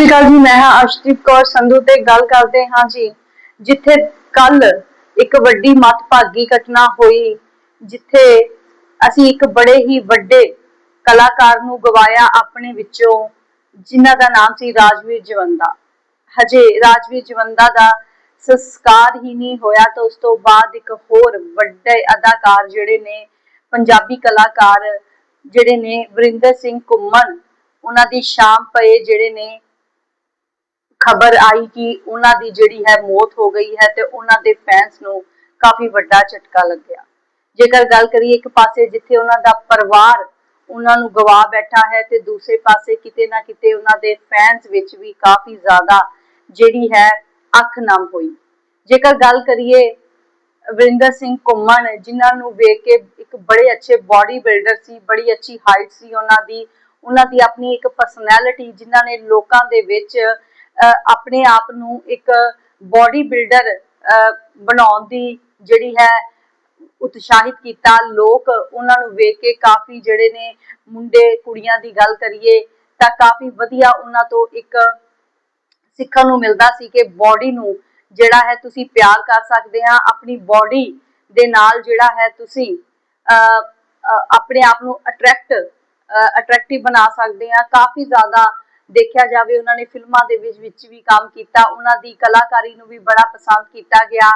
ਸ਼੍ਰੀ ਅਕਾਲ ਜੀ, ਮੈਂ ਹਾਂ ਅਰਸ਼ਦੀਪ ਕੌਰ ਸੰਧੂ ਤੇ ਗੱਲ ਕਰਦੇ ਹਾਂ ਜੀ, ਜਿੱਥੇ ਕੱਲ ਇੱਕ ਵੱਡੀ ਮਤਭਾਗੀ ਘਟਨਾ ਹੋਈ, ਜਿੱਥੇ ਅਸੀਂ ਇੱਕ ਬੜੇ ਹੀ ਵੱਡੇ ਕਲਾਕਾਰ ਨੂੰ ਗਵਾਇਆ ਆਪਣੇ ਵਿੱਚੋਂ, ਜਿਨ੍ਹਾਂ ਦਾ ਨਾਮ ਸੀ ਰਾਜਵੀਰ ਜਵੰਦਾ। ਹਜੇ ਰਾਜਵੀਰ ਜਵੰਦਾ ਦਾ ਸੰਸਕਾਰ ਹੀ ਨਹੀਂ ਹੋਇਆ ਤਾਂ ਉਸ ਤੋਂ ਬਾਅਦ ਇੱਕ ਹੋਰ ਵੱਡੇ ਅਦਾਕਾਰ ਜਿਹੜੇ ਨੇ, ਪੰਜਾਬੀ ਕਲਾਕਾਰ ਜਿਹੜੇ ਨੇ, ਵਰਿੰਦਰ ਸਿੰਘ ਘੁੰਮਣ, ਉਹਨਾਂ ਦੀ ਸ਼ਾਮ ਪਏ ਜਿਹੜੇ ਨੇ ਖਬਰ ਆਈ ਕਿ ਉਹਨਾਂ ਦੀ ਜਿਹੜੀ ਹੈ ਮੌਤ ਹੋ ਗਈ ਹੈ ਤੇ ਉਹਨਾਂ ਦੇ ਫੈਨਸ ਨੂੰ ਕਾਫੀ ਵੱਡਾ ਝਟਕਾ ਲੱਗਿਆ। ਜੇਕਰ ਗੱਲ ਕਰੀਏ ਇੱਕ ਪਾਸੇ ਜਿੱਥੇ ਉਹਨਾਂ ਦਾ ਪਰਿਵਾਰ ਉਹਨਾਂ ਨੂੰ ਗਵਾ ਬੈਠਾ ਹੈ ਤੇ ਦੂਸਰੇ ਪਾਸੇ ਕਿਤੇ ਨਾ ਕਿਤੇ ਉਹਨਾਂ ਦੇ ਫੈਨਸ ਵਿੱਚ ਵੀ ਕਾਫੀ ਜ਼ਿਆਦਾ ਜਿਹੜੀ ਹੈ ਅੱਖ ਨਮ ਹੋਈ। ਜੇਕਰ ਗੱਲ ਕਰੀਏ ਵਰਿੰਦਰ ਸਿੰਘ ਘੁੰਮਣ, ਜਿਨ੍ਹਾਂ ਨੂੰ ਵੇਖ ਕੇ ਇੱਕ ਬੜੇ ਅੱਛੇ ਬਾਡੀ ਬਿਲਡਰ ਸੀ, ਬੜੀ ਅੱਛੀ ਹਾਈਟ ਸੀ ਉਹਨਾਂ ਦੀ ਉਹਨਾਂ ਦੀ ਆਪਣੀ ਇੱਕ ਪਰਸਨੈਲਿਟੀ ਜਿਨ੍ਹਾਂ ਨੇ ਲੋਕਾਂ ਦੇ ਵਿੱਚ ਆਪਣੇ ਆਪ ਨੂੰ ਇੱਕ ਬਾਡੀ ਬਿਲਡਰ ਬਣਾਉਣ ਦੀ ਜਿਹੜੀ ਹੈ, ਉਤਸ਼ਾਹਿਤ ਕੀਤਾ। ਲੋਕ ਉਹਨਾਂ ਨੂੰ ਵੇਖ ਕੇ ਕਾਫੀ ਜਿਹੜੇ ਨੇ ਮੁੰਡੇ ਕੁੜੀਆਂ ਦੀ ਗੱਲ ਕਰੀਏ ਤਾਂ ਕਾਫੀ ਵਧੀਆ ਉਹਨਾਂ ਤੋਂ ਇੱਕ ਸਿੱਖਣ ਨੂੰ ਮਿਲਦਾ ਸੀ ਕਿ ਬਾਡੀ ਨੂੰ ਜਿਹੜਾ ਹੈ ਤੁਸੀਂ ਪਿਆਰ ਕਰ ਸਕਦੇ ਆ ਆਪਣੀ ਬਾਡੀ ਦੇ ਨਾਲ ਜਿਹੜਾ ਹੈ ਤੁਸੀਂ ਆਪਣੇ ਆਪ ਨੂੰ ਅਟਰੈਕਟ ਅਟਰੈਕਟਿਵ ਬਣਾ ਸਕਦੇ ਆ ਕਾਫੀ ਜ਼ਿਆਦਾ ਦੇਖਿਆ ਜਾਵੇ ਉਹਨਾਂ ਨੇ ਫਿਲਮਾਂ ਦੇ ਵਿੱਚ ਵਿੱਚ ਵੀ ਕੰਮ ਕੀਤਾ, ਉਹਨਾਂ ਦੀ ਕਲਾਕਾਰੀ ਨੂੰ ਵੀ ਬੜਾ ਪਸੰਦ ਕੀਤਾ ਗਿਆ।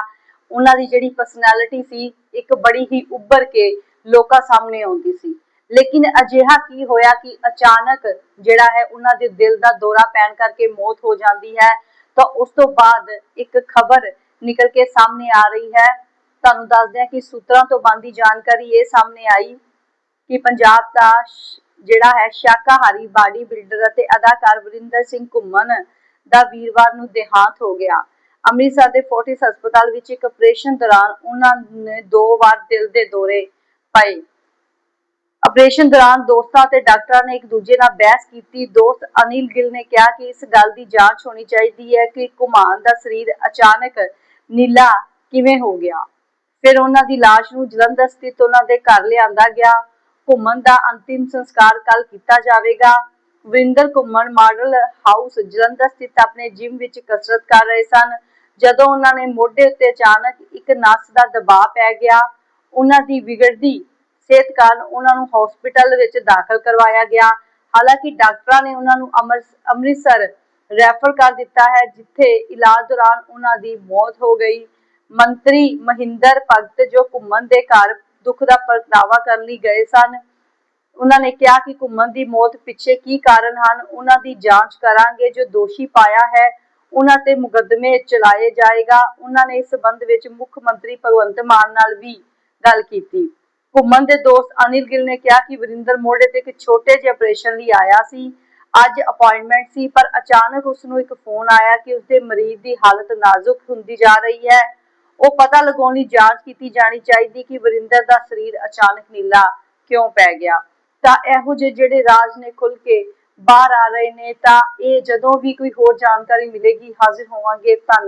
ਉਹਨਾਂ ਦੀ ਜਿਹੜੀ ਪਰਸਨੈਲਿਟੀ ਸੀ, ਇੱਕ ਬੜੀ ਹੀ ਉੱਭਰ ਕੇ ਲੋਕਾਂ ਸਾਹਮਣੇ ਆਉਂਦੀ ਸੀ। ਲੇਕਿਨ ਅਜਿਹਾ ਕੀ ਹੋਇਆ ਕਿ ਅਚਾਨਕ ਜਿਹੜਾ ਹੈ ਉਹਨਾਂ ਦੇ ਦਿਲ ਦਾ ਦੌਰਾ ਪੈਣ ਕਰਕੇ ਮੌਤ ਹੋ ਜਾਂਦੀ ਹੈ, ਤਾਂ ਉਸ ਤੋਂ ਬਾਅਦ ਇੱਕ ਖਬਰ ਨਿਕਲ ਕੇ ਸਾਹਮਣੇ ਆ ਰਹੀ ਹੈ। ਤੁਹਾਨੂੰ ਦੱਸਦੇ ਹਾਂ ਕਿ ਸੂਤਰਾਂ ਤੋਂ ਬੰਦੀ ਜਾਣਕਾਰੀ ਇਹ ਸਾਹਮਣੇ ਆਈ ਕਿ ਪੰਜਾਬ ਦਾ ਜਿਹੜਾ ਹੈ ਸ਼ਾਕਾਹਾਰੀ ਬਾਡੀ ਬਿਲਡਰ ਅਤੇ ਅਦਾਕਾਰ ਵਰਿੰਦਰ ਸਿੰਘ ਘੁੰਮਣ ਦਾ ਵੀਰਵਾਰ ਨੂੰ ਦੇਹਾਂਤ ਹੋ ਗਿਆ। ਅੰਮ੍ਰਿਤਸਰ ਦੇ ਫੋਰਟਿਸ ਹਸਪਤਾਲ ਵਿੱਚ ਇੱਕ ਆਪਰੇਸ਼ਨ ਦੌਰਾਨ ਉਹਨਾਂ ਨੇ ਦੋ ਵਾਰ ਦਿਲ ਦੇ ਦੌਰੇ ਪਏ। ਆਪਰੇਸ਼ਨ ਦੌਰਾਨ ਦੋਸਤਾਂ ਤੇ ਡਾਕਟਰਾਂ ਨੇ ਇੱਕ ਦੂਜੇ ਨਾਲ ਬਹਿਸ ਕੀਤੀ। ਦੋਸਤ ਅਨਿਲ ਗਿੱਲ ਨੇ ਕਿਹਾ ਕਿ ਇਸ ਗੱਲ ਦੀ ਜਾਂਚ ਹੋਣੀ ਚਾਹੀਦੀ ਹੈ ਕਿ ਕੁਮਾਨ ਦਾ ਸਰੀਰ ਅਚਾਨਕ ਨੀਲਾ ਕਿਵੇਂ ਹੋ ਗਿਆ। ਫਿਰ ਉਹਨਾਂ ਦੀ ਲਾਸ਼ ਨੂੰ ਜਲੰਧਰ ਸਥਿਤ ਉਹਨਾਂ ਦੇ ਘਰ ਲਿਆਂਦਾ ਗਿਆ। ਘੁੰਮਣ ਦਾ ਅੰਤਿਮ ਸੰਸਕਾਰ ਕੱਲ ਕੀਤਾ ਜਾਵੇਗਾ। ਵਰਿੰਦਰ ਘੁੰਮਣ ਮਾਡਲ ਹਾਊਸ ਜਲੰਧਰ ਸਥਿਤ ਆਪਣੇ ਜਿਮ ਵਿੱਚ ਕਸਰਤ ਕਰ ਰਹੇ ਸਨ। ਜਦੋਂ ਉਹਨਾਂ ਨੇ ਮੋਢੇ ਉੱਤੇ ਅਚਾਨਕ ਇੱਕ ਨਸ ਦਾ ਦਬਾਅ ਪੈ ਗਿਆ, ਉਹਨਾਂ ਦੀ ਵਿਗੜਦੀ ਸਿਹਤ ਕਾਰਨ ਉਹਨਾਂ ਨੂੰ ਹਸਪੀਟਲ ਵਿੱਚ ਦਾਖਲ ਕਰਵਾਇਆ ਗਿਆ। ਹਾਲਾਂਕਿ ਡਾਕਟਰਾਂ ਨੇ ਉਹਨਾਂ ਨੂੰ ਅੰਮ੍ਰਿਤ- ਅੰਮ੍ਰਿਤਸਰ ਰੈਫਰ ਕਰ ਦਿੱਤਾ ਹੈ, ਜਿੱਥੇ ਇਲਾਜ ਦੌਰਾਨ ਉਹਨਾਂ ਦੀ ਮੌਤ ਹੋ ਗਈ। ਮੰਤਰੀ ਮਹਿੰਦਰ ਭਗਤ ਜੋ ਘੁੰਮਣ ਦੇ ਘਰ ਦੁੱਖ ਦਾ ਪ੍ਰਗਟਾਵਾ ਕਰਨ ਲਈ ਗਏ ਸਨ। ਉਹਨਾਂ ਨੇ ਕਿਹਾ ਕਿ ਘੁੰਮਣ ਦੀ ਮੌਤ ਪਿੱਛੇ ਕੀ ਕਾਰਨ ਹਨ, ਉਹਨਾਂ ਦੀ ਜਾਂਚ ਕਰਾਂਗੇ। ਜੋ ਦੋਸ਼ੀ ਪਾਇਆ ਹੈ, ਉਹਨਾਂ ਤੇ ਮੁਕੱਦਮੇ ਚਲਾਏ ਜਾਏਗਾ। ਉਹਨਾਂ ਨੇ ਇਸ ਸਬੰਧ ਵਿੱਚ ਮੁੱਖ ਮੰਤਰੀ ਭਗਵੰਤ ਮਾਨ ਨਾਲ ਵੀ ਗੱਲ ਕੀਤੀ। ਘੁੰਮਣ ਦੇ ਦੋਸਤ ਅਨਿਲ ਗਿੱਲ ਨੇ ਕਿਹਾ ਕਿ ਵਰਿੰਦਰ ਮੋੜੇ ਤੇ ਇੱਕ ਛੋਟੇ ਜਿਹੇ ਆਪਰੇਸ਼ਨ ਲਈ ਆਇਆ ਸੀ। ਅੱਜ ਅਪਾਇੰਟਮੈਂਟ ਸੀ, ਪਰ ਅਚਾਨਕ ਉਸ ਨੂੰ ਇੱਕ ਫੋਨ ਆਇਆ ਕਿ ਉਸਦੇ ਮਰੀਜ਼ ਦੀ ਹਾਲਤ ਨਾਜ਼ੁਕ ਹੁੰਦੀ ਜਾ ਰਹੀ ਹੈ। ਉਹ ਪਤਾ ਲਗਾਉਣ ਲਈ ਜਾਂਚ ਕੀਤੀ ਜਾਣੀ ਚਾਹੀਦੀ ਕਿ ਵਰਿੰਦਰ ਦਾ ਸਰੀਰ ਅਚਾਨਕ ਨੀਲਾ ਕਿਉਂ ਪੈ ਗਿਆ। ਤਾਂ ਇਹੋ ਜਿਹੇ ਜਿਹੜੇ ਰਾਜ ਨੇ ਖੁੱਲ ਕੇ ਬਾਹਰ ਆ ਰਹੇ ਨੇ, ਤਾਂ ਇਹ ਜਦੋਂ ਵੀ ਕੋਈ ਹੋਰ ਜਾਣਕਾਰੀ ਮਿਲੇਗੀ, ਹਾਜ਼ਰ ਹੋਵਾਂਗੇ। ਧੰਨਵਾਦ।